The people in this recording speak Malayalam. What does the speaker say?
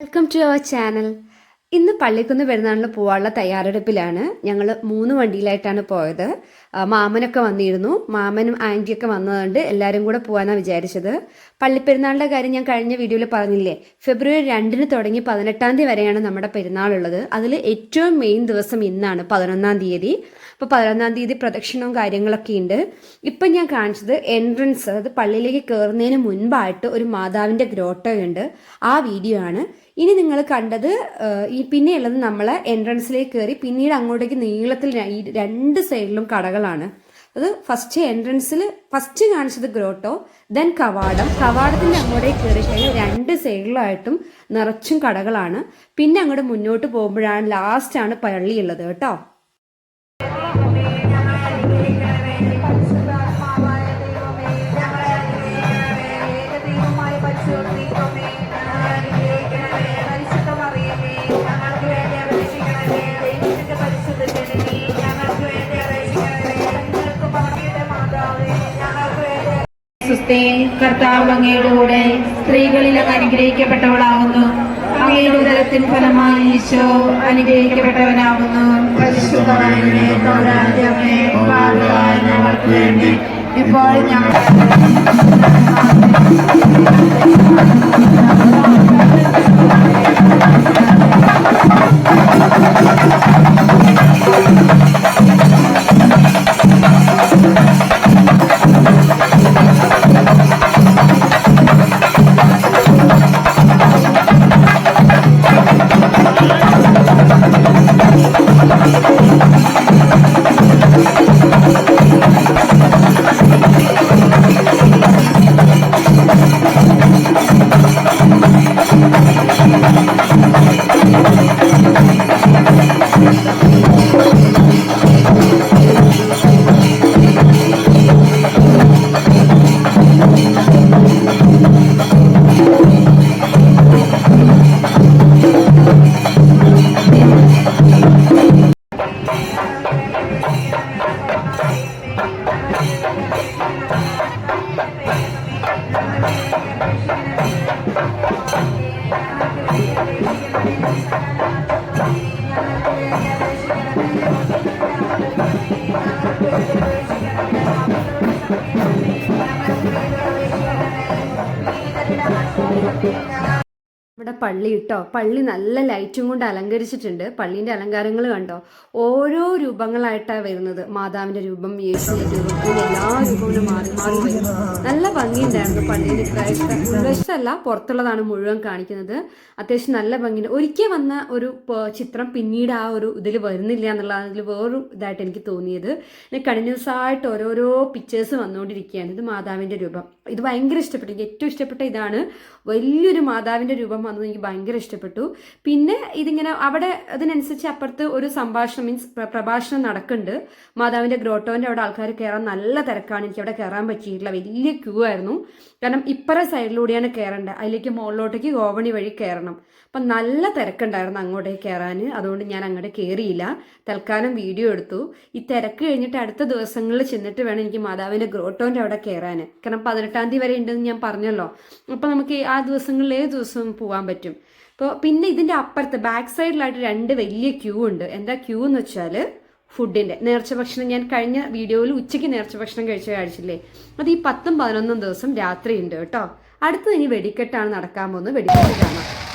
വെൽക്കം ടു അവർ ചാനൽ ഇന്ന് പള്ളിക്കുന്ന് പെരുന്നാളിന് പോവാനുള്ള തയ്യാറെടുപ്പിലാണ് ഞങ്ങൾ മൂന്ന് വണ്ടിയിലായിട്ടാണ് പോയത്. മാമനൊക്കെ വന്നിരുന്നു. മാമനും ആന്റിയൊക്കെ വന്നതുകൊണ്ട് എല്ലാവരും കൂടെ പോകാനാണ് വിചാരിച്ചത്. പള്ളിപ്പെരുന്നാളിന്റെ കാര്യം ഞാൻ കഴിഞ്ഞ വീഡിയോയിൽ പറഞ്ഞില്ലേ? ഫെബ്രുവരി രണ്ടിന് തുടങ്ങി പതിനെട്ടാം തീയതി വരെയാണ് നമ്മുടെ പെരുന്നാളുള്ളത്. അതിൽ ഏറ്റവും മെയിൻ ദിവസം ഇന്നാണ് പതിനൊന്നാം തീയതി. അപ്പോൾ പതിനൊന്നാം തീയതി പ്രദക്ഷിണവും കാര്യങ്ങളൊക്കെ ഉണ്ട് ഇപ്പം ഞാൻ കാണിച്ചത് എൻട്രൻസ് അതായത് പള്ളിയിലേക്ക് കയറുന്നതിന് മുൻപായിട്ട് ഒരു മാതാവിന്റെ ഗ്രോട്ടോയുണ്ട്. ആ വീഡിയോ ആണ് ഇനി നിങ്ങൾ കണ്ടത് ഈ പിന്നെയുള്ളത് നമ്മൾ എൻട്രൻസിലേക്ക് കയറി പിന്നീട് അങ്ങോട്ടേക്ക് നീളത്തിൽ ഈ രണ്ട് സൈഡിലും കടകളാണ്. അത് ഫസ്റ്റ് എൻട്രൻസിൽ ഫസ്റ്റ് കാണിച്ചത് ഗ്രോട്ടോ ദെൻ കവാടം. കവാടത്തിന്റെ അങ്ങോട്ടേക്ക് കയറി കഴിഞ്ഞാൽ രണ്ട് സൈഡിലായിട്ടും നിറച്ചും കടകളാണ്. പിന്നെ അങ്ങോട്ട് മുന്നോട്ട് പോകുമ്പോഴാണ് ലാസ്റ്റാണ് പള്ളിയുള്ളത് കേട്ടോ. സുസ്ഥേ കർത്താവ് അങ്ങയുടെ കൂടെ സ്ത്രീകളിൽ അങ്ങ് അനുഗ്രഹിക്കപ്പെട്ടവളാകുന്നു. അങ്ങയുടെ ഉദരത്തിൻ ഫലമായി ഈശോ അനുഗ്രഹിക്കപ്പെട്ടവനാകുന്നു. ഇപ്പോൾ ഞങ്ങൾക്ക് വേണ്ടി ഇപ്പോൾ ഇവിടെ പള്ളി ഇട്ടോ പള്ളി നല്ല ലൈറ്റും കൊണ്ട് അലങ്കരിച്ചിട്ടുണ്ട്. പള്ളീന്റെ അലങ്കാരങ്ങൾ കണ്ടോ? ഓരോ രൂപങ്ങളായിട്ടാ വരുന്നത്. മാതാവിന്റെ രൂപം യേശുവിന്റെ രൂപം എല്ലാ രൂപങ്ങളും മാറി മാറി വരും. നല്ല ഭംഗിയുണ്ടായിരുന്നു പള്ളിയിൽ ഉൾവശത്തല്ല പുറത്തുള്ളതാണ് മുഴുവൻ കാണിക്കുന്നത്. അത്യാവശ്യം നല്ല ഭംഗിയുണ്ട്. ഒരിക്കൽ വന്ന ഒരു ചിത്രം പിന്നീട് ആ ഒരു ഇതിൽ വരുന്നില്ല എന്നുള്ള അതിൽ വേറൊരു ഇതായിട്ട് എനിക്ക് തോന്നിയത്. കണ്ടിന്യൂസ് ആയിട്ട് ഓരോരോ പിക്ചേഴ്സ് വന്നുകൊണ്ടിരിക്കുകയാണ്. ഇത് മാതാവിന്റെ രൂപം. ഇത് ഭയങ്കര ഇഷ്ടപ്പെട്ടു. എനിക്ക് ഏറ്റവും ഇഷ്ടപ്പെട്ട ഇതാണ്. വലിയൊരു മാതാവിന്റെ രൂപം വന്നത് എനിക്ക് ഭയങ്കര ഇഷ്ടപ്പെട്ടു. പിന്നെ ഇതിങ്ങനെ അവിടെ അതിനനുസരിച്ച് അപ്പുറത്ത് ഒരു സംഭാഷണം മീൻസ് പ്രഭാഷണം നടക്കുന്നുണ്ട്. മാതാവിന്റെ ഗ്രോട്ടോന്റെ അവിടെ ആൾക്കാർ കയറാൻ നല്ല തിരക്കാണ്. എനിക്ക് അവിടെ കയറാൻ പറ്റിയിട്ടില്ല. വലിയ ക്യൂ ആയിരുന്നു. കാരണം ഇപ്പറ സൈഡിലൂടെയാണ് കയറേണ്ടത്. അതിലേക്ക് മുകളിലോട്ടേക്ക് ഗോവണി വഴി കയറണം. അപ്പം നല്ല തിരക്കുണ്ടായിരുന്നു അങ്ങോട്ടേക്ക് കയറാൻ. അതുകൊണ്ട് ഞാൻ അങ്ങോട്ട് കയറിയില്ല. തൽക്കാലം വീഡിയോ എടുത്തു. ഈ തിരക്ക് കഴിഞ്ഞിട്ട് അടുത്ത ദിവസങ്ങളിൽ ചെന്നിട്ട് വേണം എനിക്ക് മാതാവിന്റെ ഗ്രോട്ടോന്റെ അവിടെ കയറാൻ. കാരണം പതിനെട്ടാം തീയതി വരെ ഉണ്ടെന്ന് ഞാൻ പറഞ്ഞല്ലോ. അപ്പോൾ നമുക്ക് ആ ദിവസങ്ങളിൽ ഏത് ദിവസവും പോകാൻ പറ്റും. അപ്പോൾ പിന്നെ ഇതിന്റെ അപ്പുറത്ത് ബാക്ക് സൈഡിലായിട്ട് രണ്ട് വലിയ ക്യൂ ഉണ്ട്. എന്താ ക്യൂ എന്ന് വെച്ചാൽ ഫുഡിന്റെ നേർച്ച ഭക്ഷണം ഞാൻ കഴിഞ്ഞ വീഡിയോയിൽ ഉച്ചയ്ക്ക് നേർച്ച ഭക്ഷണം കഴിച്ച കാഴ്ചയില്ലേ അത് ഈ പത്തും പതിനൊന്നും ദിവസം രാത്രി ഉണ്ട് കേട്ടോ. അടുത്തത് ഇനി വെടിക്കെട്ടാണ് നടക്കാൻ പോകുന്നത്. വെടിക്കെട്ട് കാണാം.